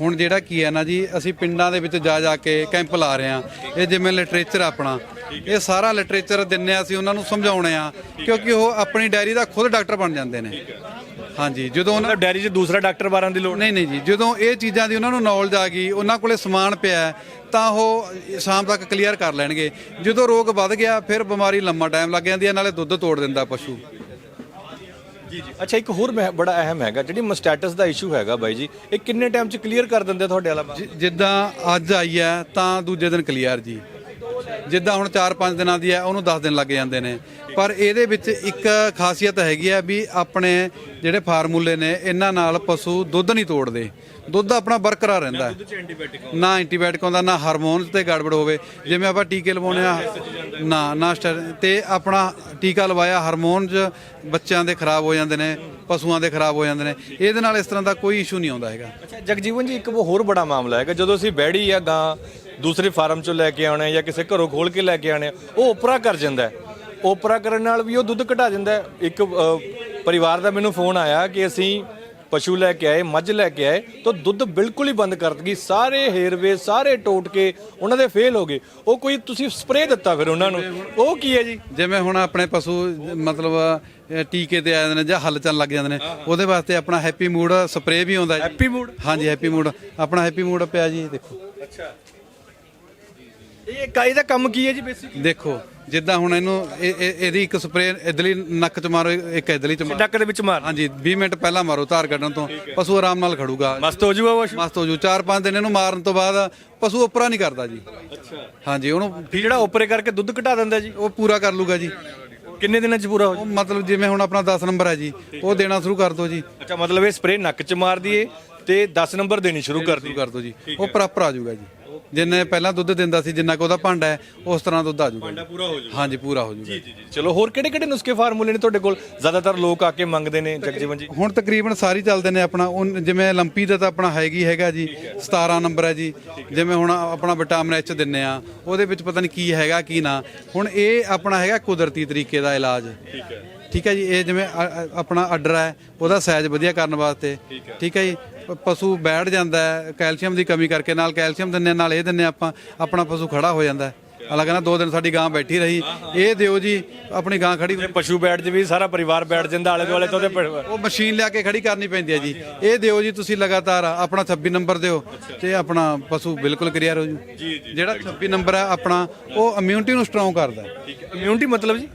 ਹੁਣ ਜਿਹੜਾ ਕੀ ਹੈ ਨਾ ਜੀ ਅਸੀਂ ਪਿੰਡਾਂ ਦੇ ਵਿੱਚ ਜਾ ਜਾ ਕੇ ਕੈਂਪ ਲਾ ਰਹੇ ਆ ਇਹ ਜਿਵੇਂ ਲਿਟਰੇਚਰ ਆਪਣਾ ਇਹ ਸਾਰਾ ਲਿਟਰੇਚਰ ਦਿੰਨੇ ਆ ਅਸੀਂ ਉਹਨਾਂ ਨੂੰ ਸਮਝਾਉਣੇ ਆ ਕਿਉਂਕਿ ਉਹ ਆਪਣੀ ਡਾਇਰੀ ਦਾ ਖੁਦ ਡਾਕਟਰ ਬਣ ਜਾਂਦੇ ਨੇ। ਹਾਂਜੀ ਜਦੋਂ ਉਹਨਾਂ ਮਤਲਬ ਡੈਰੀ 'ਚ ਦੂਸਰਾ ਡਾਕਟਰ ਬਾਰਾਂ ਦੀ ਲੋੜ ਨਹੀਂ ਨਹੀਂ ਜੀ ਜਦੋਂ ਇਹ ਚੀਜ਼ਾਂ ਦੀ ਉਹਨਾਂ ਨੂੰ ਨੌਲੇਜ ਆ ਗਈ ਉਹਨਾਂ ਕੋਲੇ ਸਮਾਨ ਪਿਆ ਹੈ, ਤਾਂ ਉਹ ਸ਼ਾਮ ਤੱਕ ਕਲੀਅਰ ਕਰ ਲੈਣਗੇ। ਜਦੋਂ ਰੋਗ ਵੱਧ ਗਿਆ ਫਿਰ ਬਿਮਾਰੀ ਲੰਮਾ ਟਾਈਮ ਲੱਗ ਜਾਂਦੀ ਹੈ ਨਾਲੇ ਦੁੱਧ ਤੋੜ ਦਿੰਦਾ ਪਸ਼ੂ। ਅੱਛਾ ਇੱਕ ਹੋਰ ਮੈਂ- ਬੜਾ ਅਹਿਮ ਹੈਗਾ ਜਿਹੜੀ ਮਸਟੈਟਸ ਦਾ ਇਸ਼ੂ ਹੈਗਾ ਬਾਈ ਜੀ ਇਹ ਕਿੰਨੇ ਟਾਈਮ 'ਚ ਕਲੀਅਰ ਕਰ ਦਿੰਦੇ ਆ ਤੁਹਾਡੇ ਵਾਲਾ? ਜਿ- ਜਿੱਦਾਂ ਅੱਜ ਆਈ ਹੈ ਤਾਂ ਦੂਜੇ ਦਿਨ ਕਲੀਅਰ ਜੀ। ਜਿੱਦਾਂ ਹੁਣ 4-5 ਦਿਨਾਂ ਦੀ ਹੈ ਉਹਨੂੰ 10 ਦਿਨ ਲੱਗ ਜਾਂਦੇ ਨੇ। ਪਰ ਇਹਦੇ ਵਿੱਚ ਇੱਕ ਖਾਸੀਅਤ ਹੈਗੀ ਆ ਵੀ ਆਪਣੇ ਜਿਹੜੇ ਫਾਰਮੂਲੇ ਨੇ ਇਹਨਾਂ ਨਾਲ ਪਸ਼ੂ ਦੁੱਧ ਨਹੀਂ ਤੋੜਦੇ। ਦੁੱਧ ਆਪਣਾ ਬਰਕਰਾਰ ਰਹਿੰਦਾ ਨਾ ਐਂਟੀਬਾਇਓਟਿਕ ਆਉਂਦਾ ਨਾ ਹਾਰਮੋਨਸ ਤੇ ਗੜਬੜ ਹੋਵੇ। ਜਿਵੇਂ ਆਪਾਂ ਟੀਕੇ ਲਵਾਉਣੇ ਆ ਨਾ ਨਾ ਤੇ ਆਪਣਾ ਟੀਕਾ ਲਵਾਇਆ ਹਾਰਮੋਨਸ ਬੱਚਿਆਂ ਦੇ ਖਰਾਬ ਹੋ ਜਾਂਦੇ ਨੇ ਪਸ਼ੂਆਂ ਦੇ ਖਰਾਬ ਹੋ ਜਾਂਦੇ ਨੇ। ਇਹਦੇ ਨਾਲ ਇਸ ਤਰ੍ਹਾਂ ਦਾ ਕੋਈ ਇਸ਼ੂ ਨਹੀਂ ਆਉਂਦਾ ਹੈਗਾ। ਅੱਛਾ ਜਗਜੀਵਨ ਜੀ ਇੱਕ ਉਹ ਹੋਰ ਬੜਾ ਮਾਮਲਾ ਹੈਗਾ। ਜਦੋਂ ਅਸੀਂ ਬੈੜੀ ਜਾਂ ਗਾਂ ਦੂਸਰੇ ਫਾਰਮ 'ਚੋਂ ਲੈ ਕੇ ਆਉਣੇ ਜਾਂ ਕਿਸੇ ਘਰੋਂ ਖੋਲ ਕੇ ਲੈ ਕੇ ਆਉਣੇ ਆ, ਉਹ ਉਪਰਾ ਕਰ ਜਾਂਦਾ ਹੈ। ਉਪਰਾ ਕਰਨ ਨਾਲ ਵੀ ਉਹ ਦੁੱਧ ਘਟਾ ਜਾਂਦਾ ਹੈ। ਇੱਕ ਅ, ਪਰਿਵਾਰ ਦਾ ਮੈਨੂੰ ਫੋਨ ਆਇਆ ਕਿ ਅਸੀਂ ਪਸ਼ੂ ਲੈ ਕੇ ਆਏ ਮੱਝ ਲੈ ਕੇ ਆਏ ਤਾਂ ਦੁੱਧ ਬਿਲਕੁਲ ਹੀ ਬੰਦ ਕਰ ਦਿੱਤੀ। ਸਾਰੇ ਹੇਰਵੇ ਸਾਰੇ ਟੋਟ ਕੇ ਉਹਨਾਂ ਦੇ ਫੇਲ ਹੋ ਗਏ। ਉਹ ਕੋਈ ਤੁਸੀਂ ਸਪਰੇਅ ਦਿੱਤਾ ਫਿਰ ਉਹਨਾਂ ਨੂੰ? ਉਹ ਕੀ ਹੈ ਜੀ? ਜਿਵੇਂ ਹੁਣ ਆਪਣੇ ਪਸ਼ੂ ਮਤਲਬ ਅਹ, ਟੀਕੇ ਤੇ ਆ ਜਾਂਦੇ ਨੇ ਜਾਂ ਹੱਲ ਚੱਲਣ ਲੱਗ ਜਾਂਦੇ ਨੇ ਉਹਦੇ ਵਾਸਤੇ ਆਪਣਾ ਹੈਪੀ ਮੂਡ ਸਪਰੇਅ ਵੀ ਆਉਂਦਾ ਜੀ। Happy mood? ਹਾਂਜੀ ਹੈਪੀ ਮੂਡ। ਆਪਣਾ ਹੈਪੀ ਮੂਡ ਪਿਆ ਜੀ ਦੇਖੋ। ਇਹ ਕਾਈ ਦਾ ਕੰਮ ਕੀ ਹੈ ਜੀ ਬੇਸਿਕ ਦੇਖੋ ਜਿੱਦਾਂ ਹੁਣ ਇਹਨੂੰ ਇਹ- ਇਹ- ਇਹਦੀ ਇੱਕ ਸਪਰੇਅ ਇਧਰਲੀ ਨੱਕ ਚ ਮਾਰੋ ਇੱਕ ਇਧਰਲੀ ਚ ਮਾਰੋ। ਡੱਕ ਦੇ ਵਿੱਚ ਮਾਰ। ਹਾਂਜੀ 20 ਮਿੰਟ ਪਹਿਲਾਂ ਮਾਰੋ ਧਾਰ ਕੱਢਣ ਤੋਂ ਪਸ਼ੂ ਆਰਾਮ ਨਾਲ ਖੜੂਗਾ। ਮਸਤ ਹੋ ਜੂਗਾ ਪਸ਼ੂ ਮਸਤ ਹੋ ਜੂ। 4-5 ਦਿਨ ਇਹਨੂੰ ਮਾਰਨ ਤੋਂ ਬਾਅਦ ਪਸ਼ੂ ਉਪਰਾ ਨਹੀਂ ਕਰਦਾ ਜੀ। ਅੱਛਾ। ਹਾਂਜੀ ਉਹਨੂੰ ਫਿਰ ਜਿਹੜਾ ਉਪਰੇ ਕਰਕੇ ਦੁੱਧ ਘਟਾ ਦਿੰਦਾ ਜੀ? ਉਹ ਪੂਰਾ ਕਰ ਲੂਗਾ ਜੀ। ਕਿੰਨੇ ਦਿਨਾਂ 'ਚ ਪੂਰਾ ਹੋ ਉਹ ਮਤਲਬ ਜਿਵੇਂ ਹੁਣ ਆਪਣਾ 10 ਨੰਬਰ ਹੈ ਜੀ ਉਹ ਦੇਣਾ ਸ਼ੁਰੂ ਕਰ ਦਿਓ ਜੀ। ਅੱਛਾ ਮਤਲਬ ਇਹ ਸਪਰੇ ਨੱਕ 'ਚ ਮਾਰ ਦਈਏ ਤੇ 10 ਨੰਬਰ ਦੇਣੀ ਸ਼ੁਰੂ ਕਰ ਸ਼ੁਰੂ ਦਈਏ। ਕਰ ਦਿਓ ਜੀ। ਉਹ ਪ੍ਰੋਪਰ ਆ ਜਾਊਗਾ ਜੀ। ਜਿੰਨੇ ਪਹਿਲਾਂ ਦੁੱਧ ਦਿੰਦਾ ਸੀ ਜਿੰਨਾ ਕੁ ਉਹਦਾ ਭਾਂਡਾ ਹੈ ਉਸ ਤਰ੍ਹਾਂ ਦੁੱਧ ਆ ਜਾਊਗਾ ਭਾਂਡਾ ਪੂਰਾ ਹੋ ਜਾਊਗਾ ਹਾਂਜੀ ਪੂਰਾ ਹੋ ਜਾਊਗਾ ਚਲੋ ਹੋਰ ਕਿਹੜੇ ਕਿਹੜੇ ਨੁਸਖੇ ਫਾਰਮੂਲੇ ਨੇ ਤੁਹਾਡੇ ਕੋਲ? ਜ਼ਿਆਦਾਤਰ ਲੋਕ ਆ ਕੇ ਮੰਗਦੇ ਨੇ ਜਗਜੀਵਨ ਜੀ। ਹੁਣ ਤਕਰੀਬਨ ਸਾਰੀ ਚੱਲਦੇ ਨੇ ਆਪਣਾ ਉਹ ਜਿਵੇਂ ਲੰਪੀ ਦਾ ਤਾਂ ਆਪਣਾ ਹੈਗੀ ਹੈਗਾ ਜੀ 17 ਨੰਬਰ ਹੈ ਜੀ। ਜਿਵੇਂ ਹੁਣ ਆਪਣਾ ਵਿਟਾਮਿਨ ਐਚ ਦਿੰਨੇ ਆ ਉਹਦੇ ਵਿੱਚ ਪਤਾ ਨਹੀਂ ਕੀ ਹੈਗਾ ਕੀ ਨਾ। ਹੁਣ ਇਹ ਆਪਣਾ ਹੈਗਾ ਕੁਦਰਤੀ ਤਰੀਕੇ ਦਾ ਇਲਾਜ। ਠੀਕ ਹੈ। ਠੀਕ ਹੈ ਜੀ ਇਹ ਜਿਵੇਂ ਅ- ਅ- ਆਪਣਾ ਆਰਡਰ ਹੈ ਉਹਦਾ ਸਾਈਜ਼ ਵਧੀਆ ਕਰਨ ਵਾਸਤੇ। ਠੀਕ ਹੈ। ਜੀ ਪ- ਪਸ਼ੂ ਬੈਠ ਜਾਂਦਾ ਹੈ ਕੈਲਸ਼ੀਅਮ ਦੀ ਕਮੀ ਕਰਕੇ ਨਾਲ ਕੈਲਸ਼ੀਅਮ ਦਿੰਨੇ ਨਾਲ ਇਹ ਦਿੰਨੇ ਆਪਾਂ ਆਪਣਾ ਪਸ਼ੂ ਖੜਾ ਹੋ ਜਾਂਦਾ ਹੈ। ਅਲੱਗ ਨਾ ਦੋ ਦਿਨ ਸਾਡੀ ਗਾਂ ਬੈਠੀ ਰਹੀ। ਇਹ ਦਿਓ ਜੀ ਆਪਣੀ ਗਾਂ ਖੜੀ ਪਸ਼ੂ ਬੈਠ ਜੇ ਵੀ ਸਾਰਾ ਪਰਿਵਾਰ ਬੈਠ ਜਾਂਦਾ ਆਲੇ ਦੁਆਲੇ ਤੋਂ ਉਹਦੇ ਉਹ ਮਸ਼ੀਨ ਲਿਆ ਕੇ ਖੜੀ ਕਰਨੀ ਪੈਂਦੀ ਹੈ ਜੀ। ਇਹ ਦਿਓ ਜੀ ਤੁਸੀਂ ਲਗਾਤਾਰ ਆਪਣਾ 26 ਨੰਬਰ ਦਿਓ ਤੇ ਆਪਣਾ ਪਸ਼ੂ ਬਿਲਕੁਲ ਕਲੀਅਰ ਹੋ ਜੂ। ਜਿਹੜਾ 26 ਨੰਬਰ ਹੈ ਆਪਣਾ ਉਹ ਇਮਿਊਨਿਟੀ ਨੂੰ ਸਟਰੋਂਗ ਕਰਦਾ ਹੈ। ਇਮਿਊਨਿਟੀ ਮਤਲਬ ਜੀ?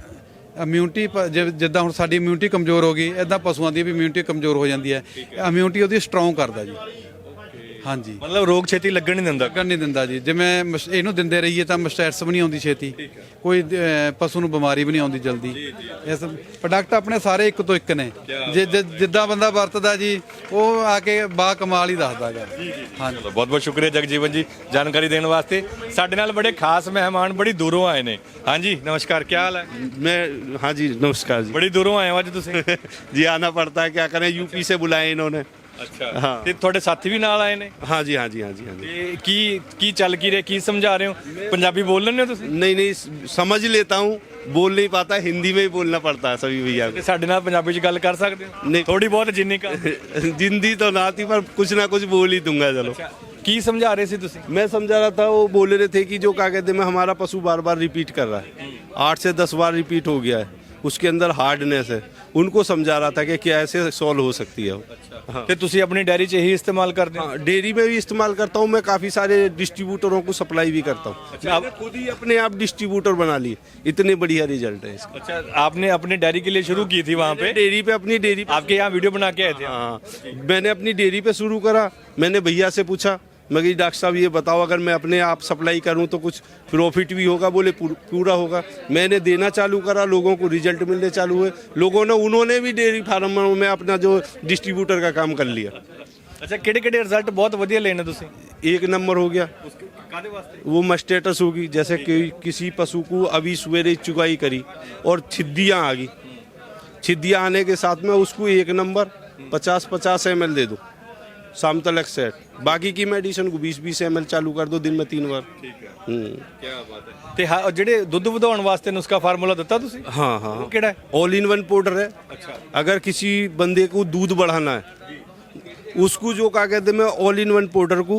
ਇਮਿਊਨਿਟੀ ਜਿੱਦਾਂ ਹੁਣ ਸਾਡੀ ਇਮਿਊਨਿਟੀ ਕਮਜ਼ੋਰ ਹੋ ਗਈ ਇਦਾਂ ਪਸ਼ੂਆਂ ਦੀ ਵੀ ਇਮਿਊਨਿਟੀ ਕਮਜ਼ੋਰ ਹੋ ਜਾਂਦੀ ਹੈ। ਇਮਿਊਨਿਟੀ ਉਹਦੀ ਸਟਰੋਂਗ ਕਰਦਾ ਜੀ। ਹਾਂਜੀ ਮਤਲਬ ਰੋਗ ਛੇਤੀ ਲੱਗਣ ਨਹੀਂ ਦਿੰਦਾ ਲੱਗਣ ਨਹੀਂ ਦਿੰਦਾ ਜੀ ਜਿਵੇਂ ਮਸ- ਇਹਨੂੰ ਦਿੰਦੇ ਰਹੀਏ ਤਾਂ ਮਸਟੈਟਸ ਵੀ ਨਹੀਂ ਆਉਂਦੀ ਛੇਤੀ ਕੋਈ ਅਹ, ਪਸ਼ੂ ਨੂੰ ਬਿਮਾਰੀ ਵੀ ਨਹੀਂ ਆਉਂਦੀ ਜਲਦੀ ਇਸ ਪ੍ਰੋਡਕਟ ਆਪਣੇ ਸਾਰੇ ਇੱਕ ਤੋਂ ਇੱਕ ਨੇ ਜਿ- ਜਿ- ਜਿੱਦਾਂ ਬੰਦਾ ਵਰਤਦਾ ਜੀ ਉਹ ਆ ਕੇ ਬਾ ਕਮਾਲ ਹੀ ਦੱਸਦਾ ਗਾ ਹਾਂਜੀ ਚਲੋ ਬਹੁਤ ਬਹੁਤ ਸ਼ੁਕਰੀਆ ਜਗਜੀਵਨ ਜੀ ਜਾਣਕਾਰੀ ਦੇਣ ਵਾਸਤੇ ਸਾਡੇ ਨਾਲ ਬੜੇ ਖਾਸ ਮਹਿਮਾਨ ਬੜੀ ਦੂਰੋਂ ਆਏ ਨੇ ਹਾਂਜੀ ਨਮਸਕਾਰ ਕੀ ਹਾਲ ਹੈ मैं हाँ जी नमस्कार जी ਬੜੀ ਦੂਰੋਂ ਆਏ ਹੋ ਅੱਜ ਤੁਸੀਂ जी आना पड़ता है क्या करें यूपी से बुलाए इन्होंने ਅੱਛਾ ਹਾਂ। ਤੇ ਤੁਹਾਡੇ ਸਾਥੀ ਵੀ ਨਾਲ ਆਏ ਨੇ हाँ जी हाँ जी हाँ जी हाँ जी ਤੇ ਕੀ ਕੀ ਚੱਲ ਕੀ ਰਿਹਾ ਕੀ ਸਮਝਾ ਰਹੇ ਹੋ ਪੰਜਾਬੀ ਬੋਲ ਲੈਂਦੇ ਹੋ ਤੁਸੀਂ नहीं नहीं समझ लेता हूँ बोल नहीं पाता हिंदी में ही बोलना पड़ता है सभी भैया ਤੇ ਸਾਡੇ ਨਾਲ ਪੰਜਾਬੀ ਚ ਗੱਲ ਕਰ ਸਕਦੇ ਹੋ ਨਹੀਂ। ਥੋੜੀ ਬਹੁਤ ਜਿੰਨੀ ਕਾ को जिंदी तो ना आती पर कुछ ना कुछ बोल ही दूंगा चलो ਕੀ ਸਮਝਾ ਰਹੇ ਸੀ ਤੁਸੀਂ मैं समझा रहा था वो बोल रहे थे कि जो क्या कहते हैं मैं हमारा पशु बार बार रिपीट कर रहा है आठ से दस बार रिपीट हो गया है उसके अंदर हार्डनेस है उनको समझा रहा था कि कैसे सॉल्व हो सकती है वो हाँ ਤੇ ਤੁਸੀਂ ਆਪਣੀ ਡਾਇਰੀ 'ਚ ਇਹੀ ਇਸਤੇਮਾਲ ਕਰਦੇ ਹੋ हाँ डेयरी में भी इस्तेमाल करता हूँ मैं काफ़ी सारे डिस्ट्रीब्यूटरों को सप्लाई भी करता हूँ मैंने खुद ही अपने आप डिस्ट्रीब्यूटर बना लिए इतने बढ़िया रिजल्ट है इसका अच्छा आपने अपनी डायरी के लिए शुरू की थी वहाँ पे डेयरी पे अपनी डेयरी आपके यहाँ वीडियो बना के आए थे हाँ मैंने अपनी डेयरी पे शुरू करा मैंने भैया से पूछा मैं कि डॉक्टर साहब ये बताओ अगर मैं अपने आप सप्लाई करूं तो कुछ प्रॉफिट भी होगा बोले पूर- पूरा होगा मैंने देना चालू करा लोगों को रिजल्ट मिलने चालू हुए लोगों ने उन्होंने भी डेयरी फार्म में अपना जो डिस्ट्रीब्यूटर का काम कर लिया ਅੱਛਾ ਕਿਹੜੇ ਕਿਹੜੇ ਰਿਜ਼ਲਟ ਬਹੁਤ ਵਧੀਆ ਲੈਣੇ ਤੁਸੀਂ एक नंबर हो गया ਕਾਦੇ ਵਾਸਤੇ वो मस्टेटस होगी जैसे कि किसी पशु को अभी सवेरे चुगाई करी और छिद्दियाँ आ गई छिद्दियाँ आने के साथ में उसको एक नंबर पचास पचास एम दे दो शाम तलक सेट बाकी की मेडिसिन को बीस बीस एम चालू कर दो दिन में तीन बार हम्म। ਤੇ ਹਾਂ, ਜਿਹੜੇ ਦੁੱਧ ਵਧਾਉਣ ਵਾਸਤੇ ਨੁਸਖਾ ਫਾਰਮੂਲਾ ਦਿੱਤਾ ਤੁਸੀਂ हाँ हाँ ਉਹ ਕਿਹੜਾ ਹੈ ऑल इन वन पाउडर है अगर किसी बंदे को दूध बढ़ाना है उसको जो क्या कहते हैं ऑल इन वन पाउडर को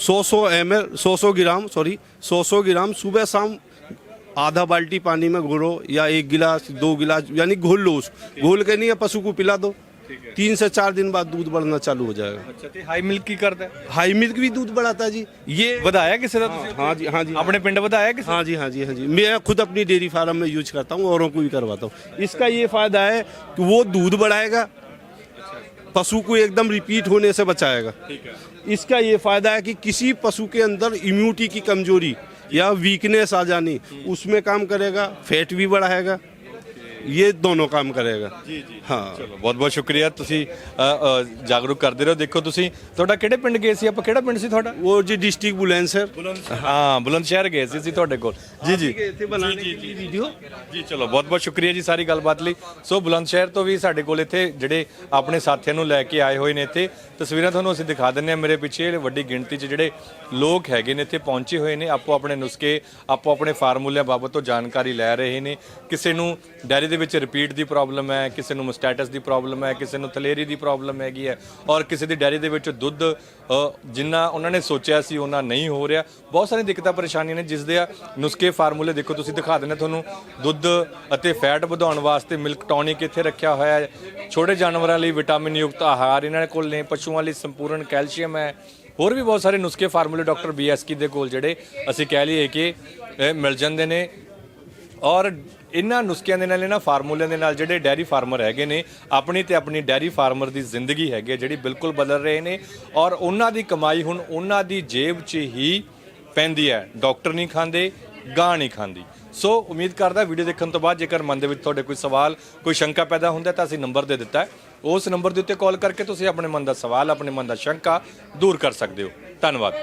100 100 एम एल सौ सौ ग्राम सॉरी 100 100 ग्राम सुबह शाम आधा बाल्टी पानी में घोलो या एक गिलास दो गिलास यानी घोल लो उसको घोल के नहीं या पशु को पिला दो तीन से चार दिन बाद दूध बढ़ना चालू हो जाएगा। अच्छा तो हाई मिल्क की करता है? हाई मिल्क भी दूध बढ़ाता है जी। ये बताया किसी का हाँ, हाँ जी हाँ जी। अपने पिंड बताया किसी? हाँ जी हाँ जी हाँ जी। मैं खुद अपनी डेयरी फार्म में यूज़ करता हूँ औरों को भी करवाता हूँ। इसका ये फ़ायदा है कि वो दूध बढ़ाएगा पशु को एकदम रिपीट होने से बचाएगा। इसका ये फ़ायदा है कि किसी पशु के अंदर इम्यूनिटी की कमज़ोरी या वीकनेस आ जानी हम्म। उसमें काम करेगा फैट भी बढ़ाएगा ये दोनों काम करेगा जी जी हाँ ਚਲੋ ਬਹੁਤ ਬਹੁਤ ਸ਼ੁਕਰੀਆ ਤੁਸੀਂ ਅ, ਅ, ਜਾਗਰੂਕ ਕਰਦੇ ਰਹੋ ਦੇਖੋ ਤੁਸੀਂ ਤੁਹਾਡਾ ਕਿਹੜੇ ਪਿੰਡ ਗਏ ਸੀ ਆਪਾਂ ਕਿਹੜਾ ਪਿੰਡ ਸੀ ਤੁਹਾਡਾ वो जी डिस्ट्रिक्ट बुलंदशहर ਹਾਂ ਬੁਲੰਦ ਸ਼ਹਿਰ ਗਏ ਸੀ ਅਸੀਂ ਤੁਹਾਡੇ ਕੋਲ ਜੀ ਜੀ गए थे बनाने के लिए वीडियो ਜੀ ਚਲੋ ਬਹੁਤ ਬਹੁਤ ਸ਼ੁਕਰੀਆ ਜੀ ਸਾਰੀ ਗੱਲਬਾਤ ਲਈ ਸੋ ਬੁਲੰਦ ਸ਼ਹਿਰ ਤੋਂ ਵੀ ਸਾਡੇ ਕੋਲ ਇੱਥੇ ਜਿਹੜੇ ਆਪਣੇ ਸਾਥੀਆਂ ਨੂੰ ਲੈ ਕੇ ਆਏ ਹੋਏ ਨੇ ਇੱਥੇ ਤਸਵੀਰਾਂ ਤੁਹਾਨੂੰ ਅਸੀਂ ਦਿਖਾ ਦਿੰਨੇ ਆ ਮੇਰੇ ਪਿੱਛੇ ਵੱਡੀ ਗਿਣਤੀ 'ਚ ਜਿਹੜੇ ਲੋਕ ਹੈਗੇ ਨੇ ਇੱਥੇ ਪਹੁੰਚੇ ਹੋਏ ਨੇ ਆਪੋ ਆਪਣੇ ਨੁਸਖੇ ਆਪੋ ਆਪਣੇ ਫਾਰਮੂਲਿਆਂ ਬਾਬਤ ਤੋਂ ਜਾਣਕਾਰੀ ਲੈ ਰਹੇ ਨੇ ਕਿਸੇ ਨੂੰ ਡੈਰੀ ਦੇ ਦੇ ਵਿੱਚ ਰਿਪੀਟ ਦੀ ਪ੍ਰੋਬਲਮ ਹੈ, ਕਿਸੇ ਨੂੰ ਮਸਟੈਟਸ ਦੀ ਪ੍ਰੋਬਲਮ ਹੈ, ਕਿਸੇ ਨੂੰ ਥਲੇਰੀ ਦੀ ਪ੍ਰੋਬਲਮ ਹੈਗੀ ਹੈ ਔਰ ਕਿਸੇ ਦੀ ਡੈਰੀ ਦੇ ਵਿੱਚ ਦੁੱਧ ਜਿੰਨਾ ਉਹਨਾਂ ਨੇ ਸੋਚਿਆ ਸੀ ਉਹਨਾਂ ਨਹੀਂ ਹੋ ਰਿਹਾ। ਬਹੁਤ ਸਾਰੀਆਂ ਦਿੱਕਤਾਂ ਪਰੇਸ਼ਾਨੀਆਂ ਨੇ ਜਿਸ ਦੇ ਆ ਨੁਸਖੇ ਫਾਰਮੂਲੇ ਦੇਖੋ, ਤੁਸੀਂ ਦਿਖਾ ਦਿੰਦੇ ਤੁਹਾਨੂੰ। ਦੁੱਧ ਅਤੇ ਫੈਟ ਵਧਾਉਣ ਵਾਸਤੇ ਮਿਲਕ ਟੌਨਿਕ ਇੱਥੇ ਰੱਖਿਆ ਹੋਇਆ ਹੈ। ਛੋਟੇ ਜਾਨਵਰਾਂ ਲਈ ਵਿਟਾਮਿਨ ਯੁਕਤ ਆਹਾਰ ਇਹਨਾਂ ਕੋਲ ਨੇ, ਪਸ਼ੂਆਂ ਲਈ ਸੰਪੂਰਨ ਕੈਲਸ਼ੀਅਮ ਹੈ। ਹੋਰ ਵੀ ਬਹੁਤ ਸਾਰੇ ਨੁਸਖੇ ਫਾਰਮੂਲੇ ਡਾਕਟਰ ਬੀਐਸਕੀ ਦੇ ਕੋਲ ਜਿਹੜੇ ਅਸੀਂ ਕਹਿ ਲਈਏ ਕਿ ਮਿਲ ਜਾਂਦੇ ਨੇ। ਔਰ ਇਹਨਾਂ ਨੁਸਖਿਆਂ ਦੇ ਨਾਲ, ਇਹਨਾਂ ਫਾਰਮੂਲਿਆਂ ਦੇ ਨਾਲ ਜਿਹੜੇ ਡੈਰੀ ਫਾਰਮਰ ਹੈਗੇ ਨੇ, ਆਪਣੀ ਤੇ ਆਪਣੀ ਡੈਰੀ ਫਾਰਮਰ ਦੀ ਜ਼ਿੰਦਗੀ ਹੈਗੀ ਹੈ, ਜਿਹੜੀ ਬਿਲਕੁਲ ਬਦਲ ਰਹੇ ਨੇ ਔਰ ਉਹਨਾਂ ਦੀ ਕਮਾਈ ਹੁਣ ਉਹਨਾਂ ਦੀ ਜੇਬ 'ਚ ਹੀ ਪੈਂਦੀ ਹੈ। ਡਾਕਟਰ ਨਹੀਂ ਖਾਂਦੇ, ਗਾਂ ਨਹੀਂ ਖਾਂਦੀ। ਸੋ ਉਮੀਦ ਕਰਦਾ ਵੀਡੀਓ ਦੇਖਣ ਤੋਂ ਬਾਅਦ ਜੇਕਰ ਮਨ ਦੇ ਵਿੱਚ ਤੁਹਾਡੇ ਕੋਈ ਸਵਾਲ, ਕੋਈ ਸ਼ੰਕਾ ਪੈਦਾ ਹੁੰਦਾ ਤਾਂ ਅਸੀਂ ਨੰਬਰ ਦੇ ਦਿੱਤਾ ਉਸ ਨੰਬਰ ਦੇ ਉੱਤੇ ਕਾਲ ਕਰਕੇ ਤੁਸੀਂ ਆਪਣੇ ਮਨ ਦਾ ਸਵਾਲ, ਆਪਣੇ ਮਨ ਦਾ ਸ਼ੰਕਾ ਦੂਰ ਕਰ ਸਕਦੇ ਹੋ। ਧੰਨਵਾਦ।